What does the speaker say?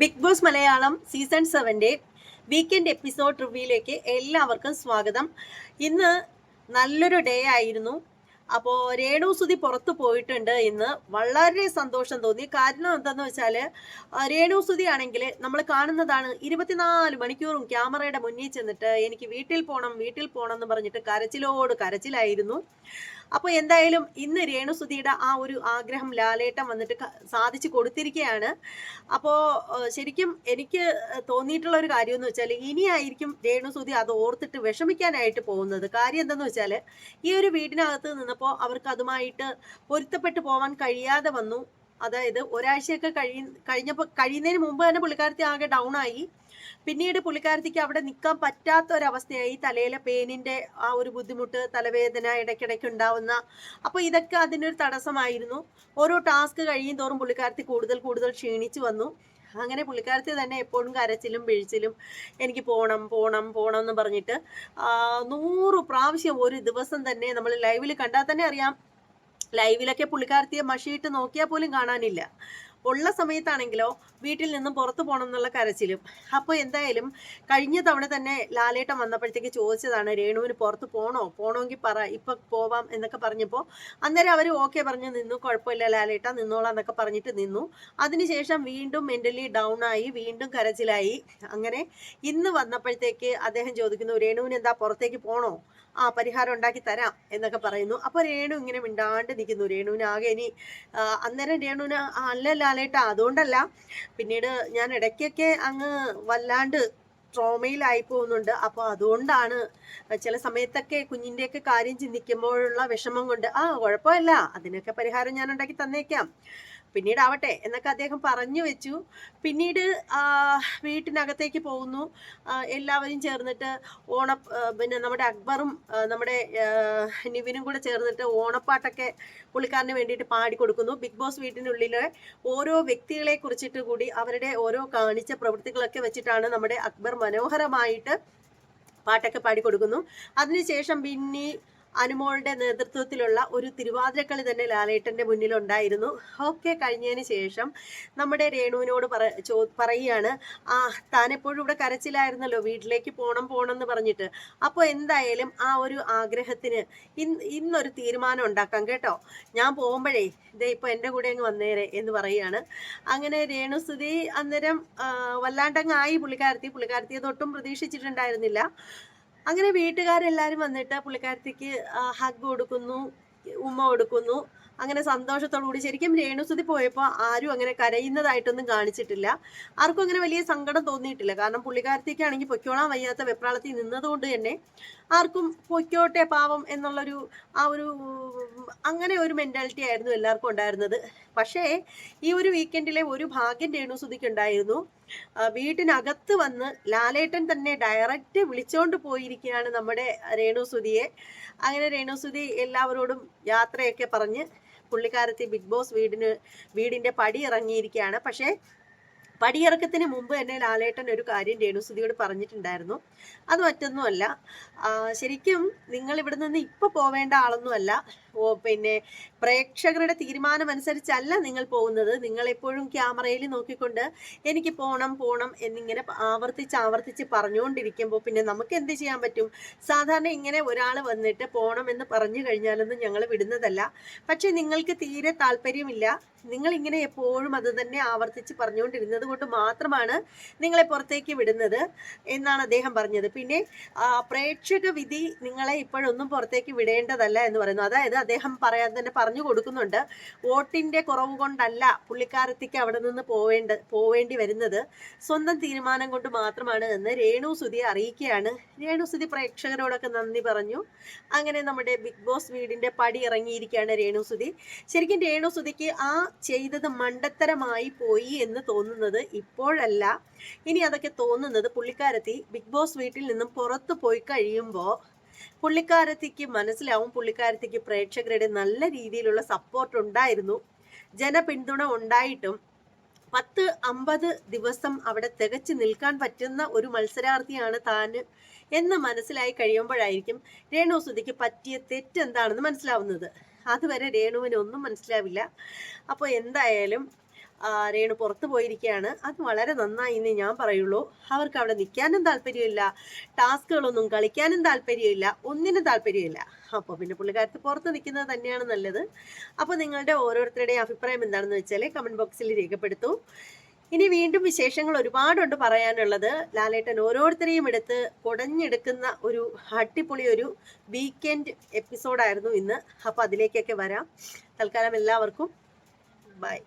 Big boss Malayalam season സെവന്റെ weekend episode റിവ്യൂയിലേക്ക് എല്ലാവർക്കും സ്വാഗതം. ഇന്ന് നല്ലൊരു ഡേ ആയിരുന്നു. അപ്പോൾ രേണു സുതി പുറത്തു പോയിട്ടുണ്ട് ഇന്ന്. വളരെ സന്തോഷം തോന്നി. കാരണം എന്താന്ന് വെച്ചാൽ രേണു സുതി ആണെങ്കിൽ നമ്മൾ കാണുന്നതാണ് ഇരുപത്തിനാല് മണിക്കൂറും ക്യാമറയുടെ മുന്നിൽ ചെന്നിട്ട് എനിക്ക് വീട്ടിൽ പോകണം വീട്ടിൽ പോകണം എന്ന് പറഞ്ഞിട്ട് കരച്ചിലോട് കരച്ചിലായിരുന്നു. അപ്പോൾ എന്തായാലും ഇന്ന് രേണുസുതിയുടെ ആ ഒരു ആഗ്രഹം ലാലേട്ടം വന്നിട്ട് സാധിച്ചു കൊടുത്തിരിക്കുകയാണ്. അപ്പോൾ ശരിക്കും എനിക്ക് തോന്നിയിട്ടുള്ള ഒരു കാര്യം എന്ന് വെച്ചാൽ ഇനിയായിരിക്കും രേണുസുതി അത് ഓർത്തിട്ട് വിഷമിക്കാനായിട്ട് പോകുന്നത്. കാര്യം എന്താന്ന് വെച്ചാൽ ഈ ഒരു വീടിനകത്ത് നിന്നപ്പോൾ അവർക്ക് അതുമായിട്ട് പൊരുത്തപ്പെട്ടു പോകാൻ കഴിയാതെ വന്നു. അതായത് ഒരാഴ്ചയൊക്കെ കഴി കഴിഞ്ഞപ്പോൾ കഴിയുന്നതിന് മുമ്പ് തന്നെ പുള്ളിക്കാരത്തി ആകെ ഡൗൺ ആയി. പിന്നീട് പുള്ളിക്കാരത്തിക്ക് അവിടെ നിൽക്കാൻ പറ്റാത്ത ഒരവസ്ഥയായി തലയിലെ പെയിനിന്റെ ആ ഒരു ബുദ്ധിമുട്ട് തലവേദന ഇടയ്ക്കിടയ്ക്ക് ഉണ്ടാവുന്ന അപ്പോൾ ഇതൊക്കെ അതിനൊരു തടസ്സമായിരുന്നു. ഓരോ ടാസ്ക് കഴിയും തോറും പുള്ളിക്കാരത്തി കൂടുതൽ കൂടുതൽ ക്ഷീണിച്ചു വന്നു. അങ്ങനെ പുള്ളിക്കാരത്തി തന്നെ എപ്പോഴും കരച്ചിലും പിഴിച്ചിലും എനിക്ക് പോകണം പോകണം പോകണം എന്ന് പറഞ്ഞിട്ട് നൂറ് പ്രാവശ്യം ഒരു ദിവസം തന്നെ നമ്മൾ ലൈവിൽ കണ്ടാൽ തന്നെ അറിയാം. ലൈവിലൊക്കെ പുള്ളിക്കാരത്തിയെ മഷിയിട്ട് നോക്കിയാൽ പോലും കാണാനില്ല. ഉള്ള സമയത്താണെങ്കിലോ വീട്ടിൽ നിന്നും പുറത്തു പോകണം എന്നുള്ള കരച്ചിലും. അപ്പോൾ എന്തായാലും കഴിഞ്ഞ തവണ തന്നെ ലാലേട്ടൻ വന്നപ്പോഴത്തേക്ക് ചോദിച്ചതാണ് രേണുവിന് പുറത്ത് പോകണോ പോകണമെങ്കിൽ പറ ഇപ്പൊ പോവാം എന്നൊക്കെ പറഞ്ഞപ്പോൾ അന്നേരം അവർ ഓക്കെ പറഞ്ഞ് നിന്നു കുഴപ്പമില്ല ലാലേട്ട നിന്നോളാം എന്നൊക്കെ പറഞ്ഞിട്ട് നിന്നു. അതിനുശേഷം വീണ്ടും മെന്റലി ഡൗൺ ആയി വീണ്ടും കരച്ചിലായി. അങ്ങനെ ഇന്ന് വന്നപ്പോഴത്തേക്ക് അദ്ദേഹം ചോദിക്കുന്നു രേണുവിന് എന്താ പുറത്തേക്ക് പോകണോ ആ പരിഹാരം ഉണ്ടാക്കി തരാം എന്നൊക്കെ പറയുന്നു. അപ്പോൾ രേണു ഇങ്ങനെ മിണ്ടാണ്ട് നിൽക്കുന്നു. രേണുവിനാകെ ഇനി അന്നേരം രേണുവിന് "ആ, അല്ല അതുകൊണ്ടല്ല. പിന്നീട് ഞാൻ ഇടയ്ക്കൊക്കെ അങ്ങ് വല്ലാണ്ട് ട്രോമയിലായി പോകുന്നുണ്ട്. അപ്പോൾ അതുകൊണ്ടാണ് ചില സമയത്തൊക്കെ കുഞ്ഞിന്റെയൊക്കെ കാര്യം ചിന്തിക്കുമ്പോഴുള്ള വിഷമം കൊണ്ട് ആ കുഴപ്പമില്ല. അതിനൊക്കെ പരിഹാരം ഞാൻ ഉണ്ടാക്കി തന്നേക്കാം. പിന്നീട് ആവട്ടെ എന്നൊക്കെ അദ്ദേഹം പറഞ്ഞു വെച്ചു. പിന്നീട് വീട്ടിനകത്തേക്ക് പോകുന്നു. എല്ലാവരും ചേർന്നിട്ട് ഓണ പിന്നെ നമ്മുടെ അക്ബറും നമ്മുടെ നിവിനും കൂടെ ചേർന്നിട്ട് ഓണപ്പാട്ടൊക്കെ പുള്ളിക്കാരന് വേണ്ടിയിട്ട് പാടിക്കൊടുക്കുന്നു. ബിഗ് ബോസ് വീട്ടിനുള്ളിലെ ഓരോ വ്യക്തികളെ കുറിച്ചിട്ട് കൂടി അവരുടെ ഓരോ കാണിച്ച പ്രവൃത്തികളൊക്കെ വെച്ചിട്ടാണ് നമ്മുടെ അക്ബർ മനോഹരമായിട്ട് പാട്ടൊക്കെ പാടിക്കൊടുക്കുന്നു. അതിനുശേഷം ബിന്നി അനുമോളുടെ നേതൃത്വത്തിലുള്ള ഒരു തിരുവാതിരക്കളി തന്നെ ലാലേട്ടന്റെ മുന്നിലുണ്ടായിരുന്നു. ഒക്കെ കഴിഞ്ഞതിന് ശേഷം നമ്മുടെ രേണുവിനോട് പറ ചോ പറയുകയാണ് ആ താനെപ്പോഴും ഇവിടെ കരച്ചിലായിരുന്നല്ലോ വീട്ടിലേക്ക് പോകണം പോകണം എന്ന് പറഞ്ഞിട്ട്. അപ്പോൾ എന്തായാലും ആ ഒരു ആഗ്രഹത്തിന് ഇന്ന് ഇന്നൊരു തീരുമാനം ഉണ്ടാക്കാം കേട്ടോ. ഞാൻ പോകുമ്പോഴേ ഇതേ ഇപ്പോൾ എന്റെ കൂടെ അങ്ങ് വന്നേരെ എന്ന് പറയുകയാണ്. അങ്ങനെ രേണുസ്തുതി അന്നേരം വല്ലാണ്ടങ്ങായി പുള്ളിക്കാരത്തി പുള്ളിക്കാരത്തിയെ തൊട്ടും പ്രതീക്ഷിച്ചിട്ടുണ്ടായിരുന്നില്ല. അങ്ങനെ വീട്ടുകാരെല്ലാവരും വന്നിട്ട് പുള്ളിക്കാരത്തിക്ക് ഹഗ് കൊടുക്കുന്നു ഉമ്മ കൊടുക്കുന്നു. അങ്ങനെ സന്തോഷത്തോടു കൂടി ശരിക്കും രേണുസുതി പോയപ്പോൾ ആരും അങ്ങനെ കരയുന്നതായിട്ടൊന്നും കാണിച്ചിട്ടില്ല. ആർക്കും അങ്ങനെ വലിയ സങ്കടം തോന്നിയിട്ടില്ല. കാരണം പുള്ളിക്കാരത്തേക്കാണെങ്കിൽ പൊയ്ക്കോളാൻ വയ്യാത്ത വെപ്രാളത്തിൽ നിന്നതുകൊണ്ട് തന്നെ ആർക്കും പൊയ്ക്കോട്ടെ പാവം എന്നുള്ളൊരു ആ ഒരു അങ്ങനെ ഒരു മെന്റാലിറ്റി ആയിരുന്നു എല്ലാവർക്കും ഉണ്ടായിരുന്നത്. പക്ഷേ ഈ ഒരു വീക്കെൻഡിലെ ഒരു ഭാഗ്യം രേണുസുതിക്ക് ഉണ്ടായിരുന്നു. വീട്ടിനകത്ത് വന്ന് ലാലേട്ടൻ തന്നെ ഡയറക്റ്റ് വിളിച്ചോണ്ട് പോയിരിക്കുകയാണ് നമ്മുടെ രേണുസുതിയെ അങ്ങനെ രേണുസുതി എല്ലാവരോടും യാത്രയൊക്കെ പറഞ്ഞ് പുള്ളിക്കാരത്തി ബിഗ് ബോസ് വീടിന് വീടിന്റെ പടി ഇറങ്ങിയിരിക്കുകയാണ്. പക്ഷേ പടിയിറക്കത്തിന് മുമ്പ് തന്നെ ലാലേട്ടൻ ഒരു കാര്യം രേണുസുതിയോട് പറഞ്ഞിട്ടുണ്ടായിരുന്നു. അത് മറ്റൊന്നുമല്ല. ശരിക്കും നിങ്ങൾ ഇവിടെ നിന്ന് ഇപ്പൊ പോവേണ്ട ആളൊന്നുമല്ല. ഓ പിന്നെ പ്രേക്ഷകരുടെ തീരുമാനം അനുസരിച്ചല്ല നിങ്ങൾ പോകുന്നത്. നിങ്ങൾ എപ്പോഴും ക്യാമറയിൽ നോക്കിക്കൊണ്ട് എനിക്ക് പോണം പോണം എന്നിങ്ങനെ ആവർത്തിച്ച് ആവർത്തിച്ച് പറഞ്ഞുകൊണ്ടിരിക്കുമ്പോൾ പിന്നെ നമുക്ക് എന്ത് ചെയ്യാൻ പറ്റും? സാധാരണ ഇങ്ങനെ ഒരാൾ വന്നിട്ട് പോണം എന്ന് പറഞ്ഞു കഴിഞ്ഞാലൊന്നും ഞങ്ങൾ വിടുന്നതല്ല. പക്ഷെ നിങ്ങൾക്ക് തീരെ താല്പര്യമില്ല. നിങ്ങൾ ഇങ്ങനെ എപ്പോഴും അത് തന്നെ ആവർത്തിച്ച് പറഞ്ഞുകൊണ്ടിരുന്നത് കൊണ്ട് മാത്രമാണ് നിങ്ങളെ പുറത്തേക്ക് വിടുന്നത് എന്നാണ് അദ്ദേഹം പറഞ്ഞത്. പിന്നെ പ്രേക്ഷക വിധി നിങ്ങളെ ഇപ്പോഴൊന്നും പുറത്തേക്ക് വിടേണ്ടതല്ല എന്ന് പറയുന്നു. അതായത് അദ്ദേഹം പറയാൻ തന്നെ പറഞ്ഞു കൊടുക്കുന്നുണ്ട്. വോട്ടിന്റെ കുറവ് കൊണ്ടല്ല പുള്ളിക്കാരത്തിക്ക് അവിടെ നിന്ന് പോവേണ്ട പോവേണ്ടി വരുന്നത്. സ്വന്തം തീരുമാനം കൊണ്ട് മാത്രമാണ് എന്ന് രേണു സുധി അറിയിക്കുകയാണ്. രേണു സുധി പ്രേക്ഷകരോടൊക്കെ നന്ദി പറഞ്ഞു. അങ്ങനെ നമ്മുടെ ബിഗ് ബോസ് വീടിന്റെ പടി ഇറങ്ങിയിരിക്കുകയാണ് രേണു സുധി. ശരിക്കും രേണു സുധിക്ക് ആ ചെയ്തത് മണ്ടത്തരമായി പോയി എന്ന് തോന്നുന്നത് ഇപ്പോഴല്ല. ഇനി അതൊക്കെ തോന്നുന്നത് പുള്ളിക്കാരത്തി ബിഗ് ബോസ് വീട്ടിൽ നിന്നും പുറത്തു പോയി കഴിയുമ്പോൾ പുള്ളിക്കാരത്തിക്ക് മനസ്സിലാവും പുള്ളിക്കാരത്തിക്ക് പ്രേക്ഷകരുടെ നല്ല രീതിയിലുള്ള സപ്പോർട്ട് ഉണ്ടായിരുന്നു. ജനപിന്തുണ ഉണ്ടായിട്ടും പത്ത് അമ്പത് ദിവസം അവിടെ തികച്ചു നിൽക്കാൻ പറ്റുന്ന ഒരു മത്സരാർത്ഥിയാണ് താൻ എന്ന് മനസ്സിലായി കഴിയുമ്പോഴായിരിക്കും രേണു സുധിക്ക് പറ്റിയ തെറ്റ് എന്താണെന്ന് മനസ്സിലാവുന്നത്. അതുവരെ രേണുവിന് ഒന്നും മനസ്സിലാവില്ല. അപ്പോൾ എന്തായാലും രേണു പുറത്തു പോയിരിക്കുകയാണ്. അത് വളരെ നന്നായി എന്ന് ഞാൻ പറയുള്ളൂ. അവർക്ക് അവിടെ നിൽക്കാനും താല്പര്യമില്ല. ടാസ്കുകളൊന്നും കളിക്കാനും താല്പര്യമില്ല. ഒന്നിനും താല്പര്യമില്ല. അപ്പോൾ പിന്നെ പുള്ളിക്കാരത്ത് പുറത്ത് നിൽക്കുന്നത് തന്നെയാണ് നല്ലത്. അപ്പോൾ നിങ്ങളുടെ ഓരോരുത്തരുടെയും അഭിപ്രായം എന്താണെന്ന് വെച്ചാൽ കമന്റ് ബോക്സിൽ രേഖപ്പെടുത്തൂ. ഇനി വീണ്ടും വിശേഷങ്ങൾ ഒരുപാടുണ്ട് പറയാനുള്ളത്. ലാലേട്ടൻ ഓരോരുത്തരെയും എടുത്ത് കുടഞ്ഞെടുക്കുന്ന ഒരു അടിപൊളി ഒരു വീക്കെൻഡ് എപ്പിസോഡായിരുന്നു ഇന്ന്. അപ്പോൾ അതിലേക്കൊക്കെ വരാം. തൽക്കാലം എല്ലാവർക്കും ബൈ